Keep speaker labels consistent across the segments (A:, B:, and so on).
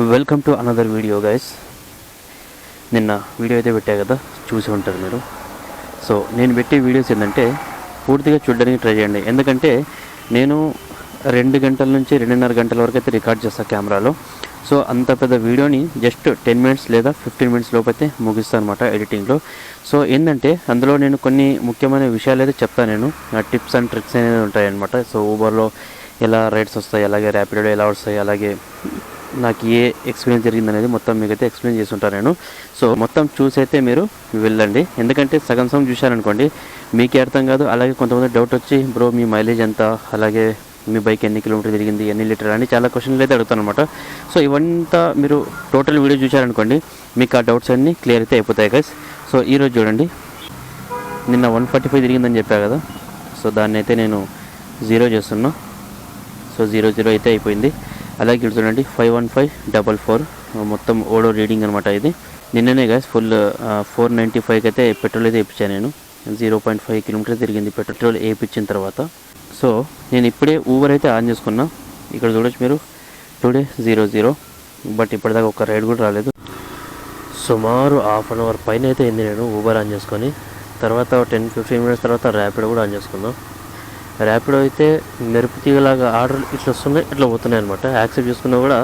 A: Welcome to another video guys నిన్న video అయితే పెట్టా కదా చూసి ఉంటారు మీరు. సో నేను పెట్టే వీడియోస్ ఏంటంటే పూర్తిగా చూడడానికి ట్రై చేయండి. ఎందుకంటే నేను రెండు గంటల నుంచి రెండున్నర గంటల వరకు అయితే రికార్డ్ చేస్తాను కెమెరాలో సో అంత పెద్ద వీడియోని జస్ట్ టెన్ మినిట్స్ లేదా ఫిఫ్టీన్ మినిట్స్ లోపైతే ముగిస్తాను అనమాట ఎడిటింగ్లో సో ఏంటంటే అందులో నేను కొన్ని ముఖ్యమైన విషయాలు అయితే చెప్తాను నేను. టిప్స్ అండ్ ట్రిక్స్ అనేది ఉంటాయన్నమాట. సో ఊబర్లో ఎలా రైడ్స్ వస్తాయి అలాగే ర్యాపిడో ఎలా వస్తాయి అలాగే నాకు ఏ ఎక్స్పీరియన్స్ జరిగింది అనేది మొత్తం మీకైతే ఎక్స్ప్లెయిన్ చేసి ఉంటాను నేను. సో మొత్తం చూసి అయితే మీరు వెళ్ళండి. ఎందుకంటే సగం సగం చూశారనుకోండి మీకే అర్థం కాదు. అలాగే కొంతమంది డౌట్ వచ్చి బ్రో మీ మైలేజ్ ఎంత? అలాగే మీ బైక్ ఎన్ని కిలోమీటర్ తిరిగింది? ఎన్ని లీటర్ అని చాలా క్వశ్చన్లు అయితే అడుగుతాను అనమాట సో ఇవంతా మీరు టోటల్ వీడియో చూశారనుకోండి మీకు ఆ డౌట్స్ అన్నీ క్లియర్ అయితే అయిపోతాయి గైస్ సో ఈరోజు చూడండి. నిన్న వన్ ఫార్టీ ఫైవ్ తిరిగిందని చెప్పా కదా. సో దాన్ని అయితే నేను జీరో చేస్తున్నా. సో జీరో జీరో అయితే అయిపోయింది. అలాగే ఇక్కడ చూడండి five one five double four మొత్తం ఓడో రీడింగ్ అనమాట ఇది. నిన్ననే గాయస్ ఫుల్ ఫోర్ నైంటీ ఫైవ్కి అయితే పెట్రోల్ అయితే వేయించాను నేను. జీరో పాయింట్ ఫైవ్ కిలోమీటర్ తిరిగింది పెట్రోల్ వేయించిన తర్వాత. సో నేను ఇప్పుడే ఊబర్ అయితే ఆన్ చేసుకున్నా. ఇక్కడ చూడొచ్చు మీరు. టుడే జీరో జీరో బట్ ఇప్పటిదాకా ఒక రైడ్ కూడా రాలేదు. సుమారు హాఫ్ అన్ అవర్ పైన అయితే అయింది నేను ఊబర్ ఆన్ చేసుకొని. తర్వాత టెన్ ఫిఫ్టీన్ మినిట్స్ తర్వాత ర్యాపిడ్ కూడా ఆన్ చేసుకుందాం. ర్యాపిడో అయితే మెరుపు తీగలాగా ఆర్డర్ ఇట్లా వస్తున్నాయి ఇట్లా పోతున్నాయి అనమాట యాక్సెప్ట్ చేసుకున్నా కూడా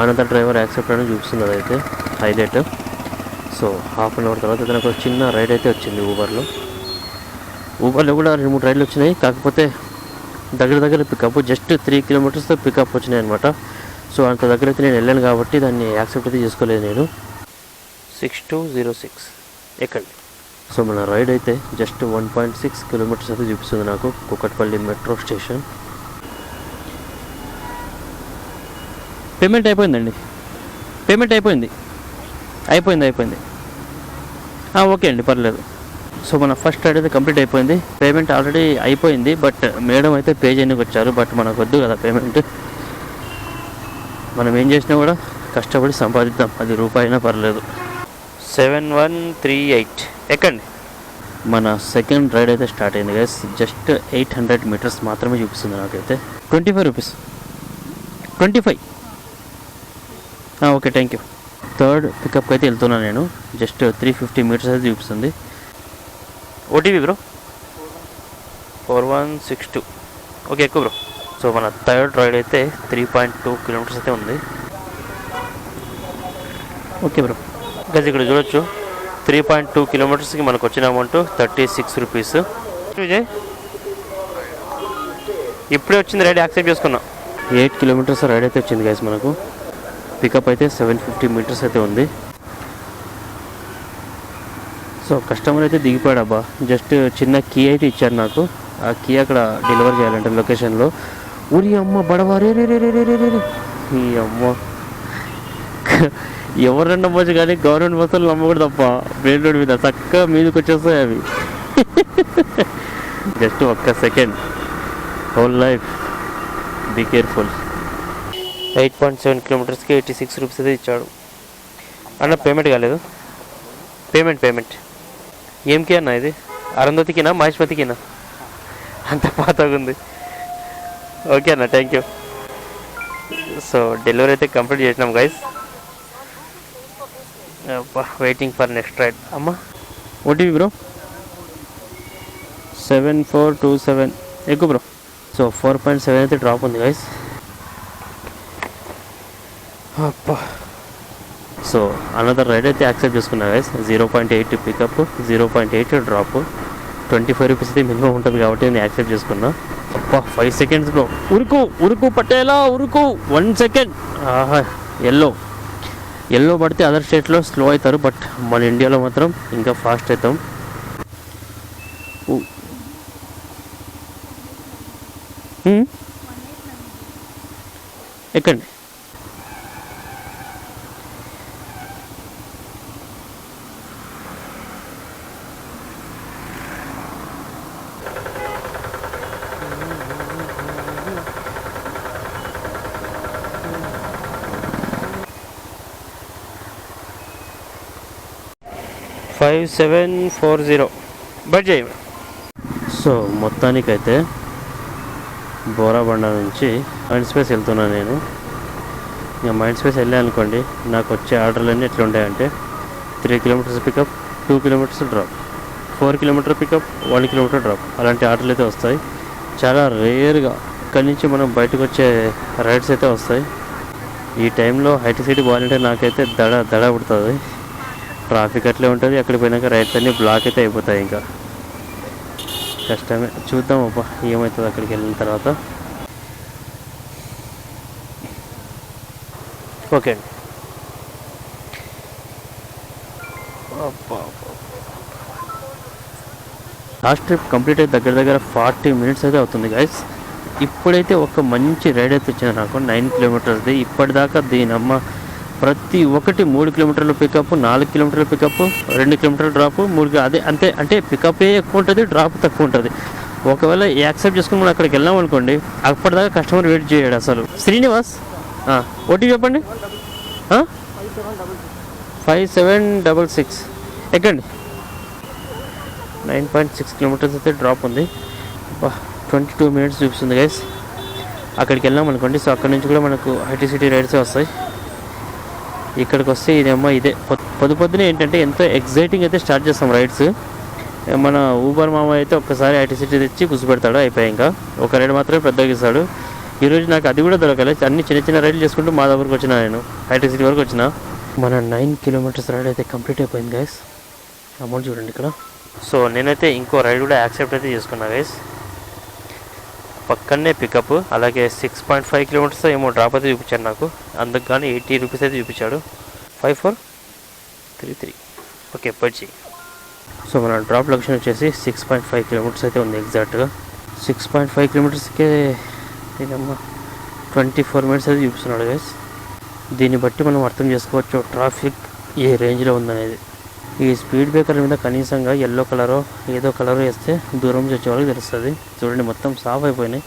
A: ఆనంద డ్రైవర్ యాక్సెప్ట్ అని చూపిస్తుంది అదైతే highlight. So half an hour తర్వాత అయితే నాకు ఒక చిన్న రైడ్ అయితే వచ్చింది ఊబర్లో ఊబర్లో కూడా రెండు మూడు రైడ్లు వచ్చినాయి కాకపోతే దగ్గర దగ్గర పికప్ జస్ట్ త్రీ కిలోమీటర్స్తో పికప్ వచ్చినాయి అనమాట సో అంత దగ్గర అయితే నేను వెళ్ళాను కాబట్టి దాన్ని యాక్సెప్ట్ అయితే చేసుకోలేదు నేను. సిక్స్ టూ జీరో సిక్స్ ఎక్కండి. సో మన రైడ్ అయితే just one point six kilometres అయితే చూపిస్తుంది నాకు కుక్కట్పల్లి మెట్రో స్టేషన్. పేమెంట్ అయిపోయిందండి. పేమెంట్ అయిపోయింది. అయిపోయింది అయిపోయింది. ఆ, ఓకే అండి పర్లేదు. సో మన ఫస్ట్ రైడ్ అయితే కంప్లీట్ అయిపోయింది. పేమెంట్ ఆల్రెడీ అయిపోయింది బట్ మేడం అయితే పే చేయడానికి వచ్చారు బట్ మనకు వద్దు కదా పేమెంట్ మనం ఏం చేసినా కూడా కష్టపడి సంపాదిద్దాం అది రూపాయినా పర్లేదు. Seven one three eight. ఎక్కండి. మన సెకండ్ రైడ్ అయితే స్టార్ట్ అయింది guys just eight hundred metres మాత్రమే చూపిస్తుంది నాకైతే. Twenty five rupees. Twenty five. Okay thank you third పికప్కి అయితే వెళ్తున్నాను నేను. జస్ట్ త్రీ ఫిఫ్టీ మీటర్స్ అయితే చూపిస్తుంది. OTP bro four one six two okay ఎక్కువ బ్రో సో మన థర్డ్ రైడ్ అయితే త్రీ పాయింట్ టూ కిలోమీటర్స్ అయితే ఉంది. ఓకే బ్రో గజ్ ఇక్కడ చూడొచ్చు. త్రీ పాయింట్ టూ కిలోమీటర్స్కి మనకు వచ్చిన amount thirty six rupees Vijay ఇప్పుడే వచ్చింది రైడ్ యాక్సెప్ట్ చేసుకున్నాం. ఎయిట్ కిలోమీటర్స్ రైడ్ అయితే వచ్చింది గ్యాస్ మనకు. పికప్ అయితే సెవెన్ ఫిఫ్టీ మీటర్స్ అయితే ఉంది. సో కస్టమర్ అయితే దిగిపోయాడు అబ్బా. జస్ట్ చిన్న కీ అయితే ఇచ్చారు నాకు. ఆ కీ అక్కడ డెలివర్ చేయాలంటే లొకేషన్లో ఊరి అమ్మ బడవారే రే రే రే రే రే రే రే. ఈ అమ్మ. ఎవరు నమ్మొచ్చు కానీ గవర్నమెంట్ బస్సులు నమ్మకూడదు తప్ప మెయిన్ రోడ్ మీద చక్కగా మీదకి వచ్చేస్తాయి అవి. జస్ట్ ఒక్క second whole life be careful eight point seven కిలోమీటర్స్కి eighty six rupees అయితే ఇచ్చాడు. అన్న పేమెంట్ కాలేదు. పేమెంట్ పేమెంట్ ఏంకి అన్న ఇది? అరుంధతికినా మహేష్పతికినా? అంత పాతగా ఉంది ఓకే అన్న థ్యాంక్ యూ సో డెలివరీ అయితే కంప్లీట్ చేసినాం guys waiting for next ride అమ్మా. OTP bro seven four two seven ఎక్కువ bro so four point seven అయితే డ్రాప్ ఉంది గైస్ అప్పా సో అనదర్ రైడ్ అయితే యాక్సెప్ట్ చేసుకున్నా guys zero point eight pickup zero point eight drop twenty five rupees అయితే minimum ఉంటుంది కాబట్టి నేను యాక్సెప్ట్ చేసుకున్నా. అప్పా ఫైవ్ సెకండ్స్ బ్రో ఉరుకు ఉరుకు పట్టేలా ఉరుకు. వన్ సెకండ్ ఆహా ఎల్లో ఎల్లో పడితే అదర్ స్టేట్లో స్లో అవుతారు బట్ మన ఇండియాలో మాత్రం ఇంకా ఫాస్ట్ అవుతాం. ఎక్కండి. Five seven four zero. But చేయి సో మొత్తానికైతే బోరాబండ నుంచి మైండ్ స్పేస్ వెళ్తున్నాను నేను. ఇంకా మైండ్ స్పేస్ వెళ్ళా అనుకోండి నాకు వచ్చే ఆర్డర్లన్నీ ఎట్లా ఉంటాయంటే three kilometres pickup two kilometres drop four kilometre pickup one kilometre drop అలాంటి ఆర్డర్లు అయితే వస్తాయి. చాలా రేర్గా ఇక్కడి నుంచి మనం బయటకు వచ్చే రైడ్స్ అయితే వస్తాయి. ఈ టైంలో హైట్ సిటీ పోవాలంటే నాకైతే దడ దడ పుడుతుంది. ట్రాఫిక్ అట్లే ఉంటుంది. అక్కడికి పోయినాక రైట్స్ అన్నీ బ్లాక్ అయితే అయిపోతాయి ఇంకా. కష్టమే. చూద్దాం అబ్బా ఏమవుతుంది అక్కడికి వెళ్ళిన తర్వాత. ఓకే. అండి లాస్ట్ ట్రిప్ కంప్లీట్ అయితే దగ్గర దగ్గర ఫార్టీ మినిట్స్ అయితే అవుతుంది గైస్ ఇప్పుడైతే ఒక మంచి రైడ్ అయితే వచ్చింది నాకు. నైన్ కిలోమీటర్స్ది. ఇప్పటిదాకా దీని అమ్మ ప్రతి ఒక్కటి మూడు కిలోమీటర్ల పికప్ నాలుగు కిలోమీటర్ల పికప్ రెండు కిలోమీటర్ల డ్రాప్ మూడు అదే అంతే అంటే పికప్ ఎక్కువ ఉంటుంది డ్రాప్ తక్కువ ఉంటుంది. ఒకవేళ యాక్సెప్ట్ చేసుకుని మనం అక్కడికి వెళ్ళాం అనుకోండి అప్పటిదాకా కస్టమర్ వెయిట్ చేయడు అసలు. శ్రీనివాస్? ఓటీ చెప్పండి. ఫైవ్ సెవెన్ డబల్ సిక్స్ ఎక్కండి. నైన్ పాయింట్ సిక్స్ కిలోమీటర్స్ అయితే డ్రాప్ ఉంది. ట్వంటీ టూ మినిట్స్ చూపిస్తుంది గైస్ అక్కడికి వెళ్ళాం అనుకోండి సో అక్కడ నుంచి కూడా మనకు ఐటీ సిటీ రైడ్సే వస్తాయి. ఇక్కడికి వస్తే ఇదేమో ఇదే. పొద్- పొద్దు పొద్దునే ఏంటంటే ఎంతో ఎగ్జైటింగ్ అయితే స్టార్ట్ చేస్తాం రైడ్స్ మన ఊబర్ మామ అయితే ఒక్కసారి ఐటీ సిటీ తెచ్చి కూర్చోబెడతాడు అయిపోయాయి ఇంకా. ఒక రైడ్ మాత్రమే పెద్దగా ఇస్తాడు ఈరోజు నాకు అది కూడా దొరకలేదు అన్ని చిన్న చిన్న రైడ్లు చేసుకుంటూ మా దగ్గరకు వచ్చిన నేను. ఐటీ సిటీ వరకు వచ్చిన. మన నైన్ కిలోమీటర్స్ రైడ్ అయితే కంప్లీట్ అయిపోయింది గైస్ అమౌంట్ చూడండి ఇక్కడ. సో నేనైతే ఇంకో రైడ్ కూడా యాక్సెప్ట్ అయితే చేసుకున్నా గైస్ పక్కనే పికప్ అలాగే సిక్స్ పాయింట్ ఫైవ్ కిలోమీటర్స్ ఏమో డ్రాప్ అయితే చూపించాడు నాకు. అందుకు కానీ ఎయిటీ రూపీస్ అయితే చూపించాడు. Five four three three okay పర్చి so మన డ్రాప్ లొకేషన్ వచ్చేసి సిక్స్ పాయింట్ ఫైవ్ కిలోమీటర్స్ అయితే ఉంది ఎగ్జాక్ట్గా సిక్స్ పాయింట్ ఫైవ్ కిలోమీటర్స్కే ఇదమ్మా ట్వంటీ ఫోర్ మినిట్స్ అయితే చూపిస్తున్నాడు గైస్ దీన్ని బట్టి మనం అర్థం చేసుకోవచ్చు ట్రాఫిక్ ఏ రేంజ్లో ఉందనేది. ఈ స్పీడ్ బ్రేకర్ మీద కనీసంగా ఎల్లో కలరో ఏదో కలర్ వేస్తే దూరం నుంచి వచ్చే వాళ్ళకి తెలుస్తుంది. చూడండి మొత్తం సాఫ్ అయిపోయినాయి.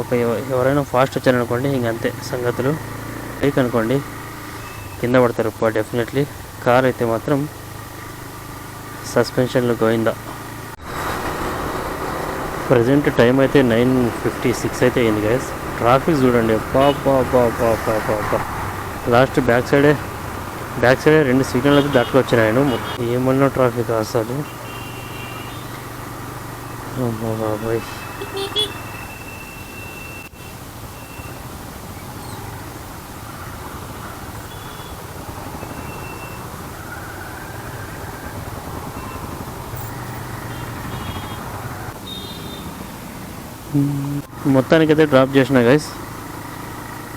A: ఒక ఎవరైనా ఫాస్ట్ వచ్చారనుకోండి ఇంక అంతే సంగతులు. బైక్ అనుకోండి కింద పడతారు. డెఫినెట్లీ కార్ అయితే మాత్రం సస్పెన్షన్లు గోయిందా. ప్రజెంట్ టైం అయితే నైన్ ఫిఫ్టీ సిక్స్ అయితే అయింది గైస్ ట్రాఫిక్ చూడండి. పా పా పా పా లాస్ట్ బ్యాక్ సైడే బ్యాక్ సైడ్ రెండు సిగ్నల్కి అయితే దాటుకు ఏమన్నా ట్రాఫిక్ అసలు అమ్మో బాబాయ్. మొత్తానికైతే డ్రాప్ చేసిన గైస్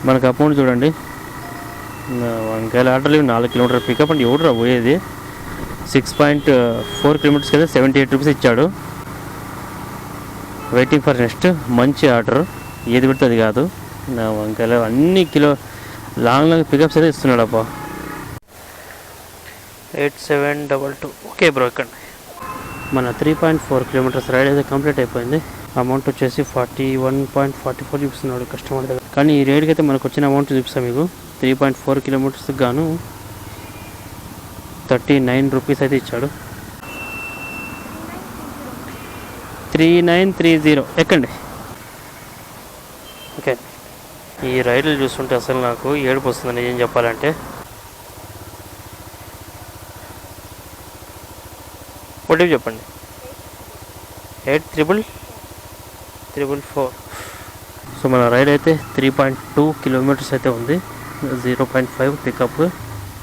A: మనకు అమౌంట్ చూడండి. వంకాయల ఆటలు నాలుగు కిలోమీటర్ పికప్ అంటే ఎవడు పోయేది? సిక్స్ పాయింట్ ఫోర్ కిలోమీటర్స్కి అయితే సెవెంటీ ఎయిట్ రూపీస్ ఇచ్చాడు. వెయిటింగ్ ఫర్ నెక్స్ట్ మంచి ఆర్డర్ ఏది పెడితే అది కాదు. నా వంకాయలు అన్ని కిలో లాంగ్ లాంగ్ పికప్స్ అయితే ఇస్తున్నాడు అబ్బా eight seven double two okay bro ఇక్కడ మన three point four kilometres ride అయితే కంప్లీట్ అయిపోయింది. అమౌంట్ వచ్చేసి forty one point forty four చూపిస్తున్నాడు కస్టమర్ దగ్గర. కానీ ఈ రేట్కి అయితే మనకు వచ్చిన అమౌంట్ చూపిస్తాం మీకు. త్రీ పాయింట్ ఫోర్ కిలోమీటర్స్కి గాను థర్టీ నైన్ రూపీస్ అయితే ఇచ్చాడు. త్రీ నైన్ త్రీ జీరో ఎక్కండి. ఓకే. ఈ రైడ్లు చూస్తుంటే అసలు నాకు ఏడుపు వస్తుంది నిజం చెప్పాలంటే ఒకటి చెప్పండి. Eight triple triple four. So మన రైడ్ అయితే త్రీ పాయింట్ టూ కిలోమీటర్స్ అయితే ఉంది. జీరో పాయింట్ ఫైవ్ పికప్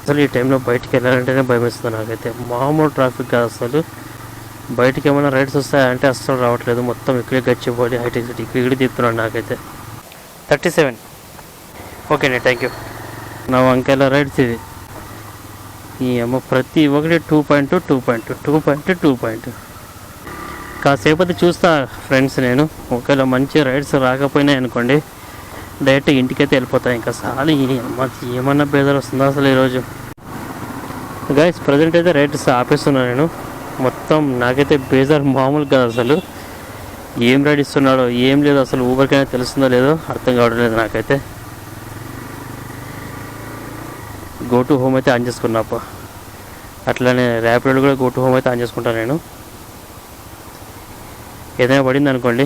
A: అసలు ఈ టైంలో బయటికి వెళ్ళాలంటేనే భయం వేస్తుంది నాకైతే. మామూలు ట్రాఫిక్ కాదు అసలు. బయటికి ఏమైనా రైడ్స్ వస్తాయంటే అస్సలు రావట్లేదు. మొత్తం ఇక్కడే గచ్చిపోయి హైటెక్ సిటీ ఇక్కడ ఇక్కడ తీస్తున్నాడు నాకైతే. Thirty seven. ఓకే అండి థ్యాంక్ యూ నా వంకాయల రైడ్స్ ఇది ఈ అమ్మ ప్రతి ఒక్కటి two point two point two point two point కాసేపటి చూస్తా ఫ్రెండ్స్ నేను. ఒకవేళ మంచి రైడ్స్ రాకపోయినాయి అనుకోండి డైరెక్ట్ ఇంటికైతే వెళ్ళిపోతాయి ఇంకా సాలి ఏమన్నా బేదర్ వస్తుందా అసలు ఈరోజు? గైస్ ప్రజెంట్ అయితే రైడ్స్ ఆపేస్తున్నాను నేను. మొత్తం నాకైతే బేజార్ మామూలు కాదు అసలు. ఏం రైడ్ ఇస్తున్నాడో ఏం లేదు అసలు ఊబర్కైనా తెలుస్తుందో లేదో అర్థం కావడం లేదు నాకైతే. గో టు హోమ్ అయితే ఆన్ చేసుకున్నాప అట్లానే ర్యాపిడోలు కూడా గో టు హోమ్ అయితే ఆన్ చేసుకుంటాను నేను. ఏదైనా పడింది అనుకోండి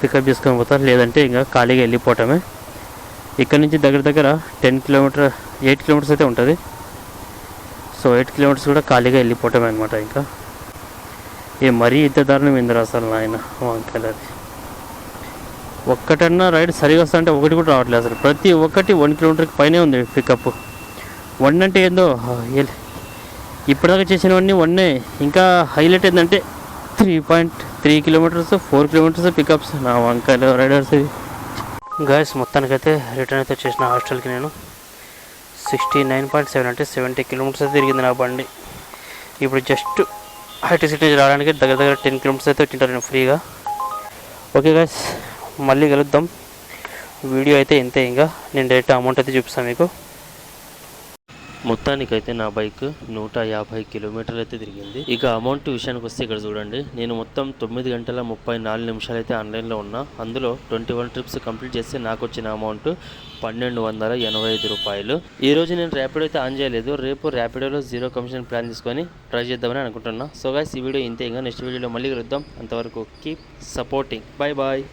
A: పికప్ చేసుకొని పోతారు లేదంటే ఇంకా ఖాళీగా వెళ్ళిపోవటమే. ఇక్కడ నుంచి దగ్గర దగ్గర టెన్ కిలోమీటర్ ఎయిట్ కిలోమీటర్స్ అయితే ఉంటుంది. సో ఎయిట్ కిలోమీటర్స్ కూడా ఖాళీగా వెళ్ళిపోవటమే అనమాట ఇంకా. ఏ మరీ ఇంత దారుణం ఏందిరా అసలు నాయన వంకాయలు అది ఒక్కటన్నా రైడ్ సరిగా వస్తా అంటే ఒకటి కూడా రావట్లేదు అసలు. ప్రతి ఒక్కటి వన్ కిలోమీటర్కి పైనే ఉంది పికప్ వన్ అంటే ఏందో ఇప్పటిదాకా చేసినవన్నీ వన్నే. ఇంకా హైలైట్ ఏంటంటే three point three kilometres four kilometres pickups నా వంకాయలు రైడర్స్ ఇవి. గాయస్ మొత్తానికైతే రిటర్న్ అయితే వచ్చేసిన హాస్టల్కి నేను. సిక్స్టీ నైన్ పాయింట్ సెవెన్ అంటే సెవెంటీ కిలోమీటర్స్ అయితే తిరిగింది నా బండి. ఇప్పుడు జస్ట్ హైటీ సిటీ నుంచి రావడానికి దగ్గర దగ్గర టెన్ కిలోమీటర్స్ అయితే వచ్చింటారు నేను ఫ్రీగా. ఓకే గాయస్ మళ్ళీ కలుద్దాం. వీడియో అయితే ఇంతే ఇంకా. నేను డైరెక్ట్ అమౌంట్ అయితే చూపిస్తాను మీకు. మొత్తానికైతే నా బైక్ నూట యాభై కిలోమీటర్లు అయితే తిరిగింది. ఇక అమౌంట్ విషయానికి వస్తే ఇక్కడ చూడండి. నేను మొత్తం తొమ్మిది గంటల ముప్పై నాలుగు నిమిషాలు అయితే ఆన్లైన్లో ఉన్నా. అందులో ట్వంటీ వన్ ట్రిప్స్ కంప్లీట్ చేస్తే నాకు వచ్చిన అమౌంట్ పన్నెండు వందల ఎనభై ఐదు రూపాయలు. ఈ రోజు నేను ర్యాపిడో అయితే ఆన్ చేయలేదు. రేపు ర్యాపిడోలో జీరో కమిషన్ ప్లాన్ తీసుకొని ట్రై చేద్దామని అనుకుంటున్నా. సో గాయస్ ఈ వీడియో ఇంతే ఇంకా. నెక్స్ట్ వీడియోలో మళ్ళీ కలుద్దాం. అంతవరకు కీప్ సపోర్టింగ్ బాయ్ బాయ్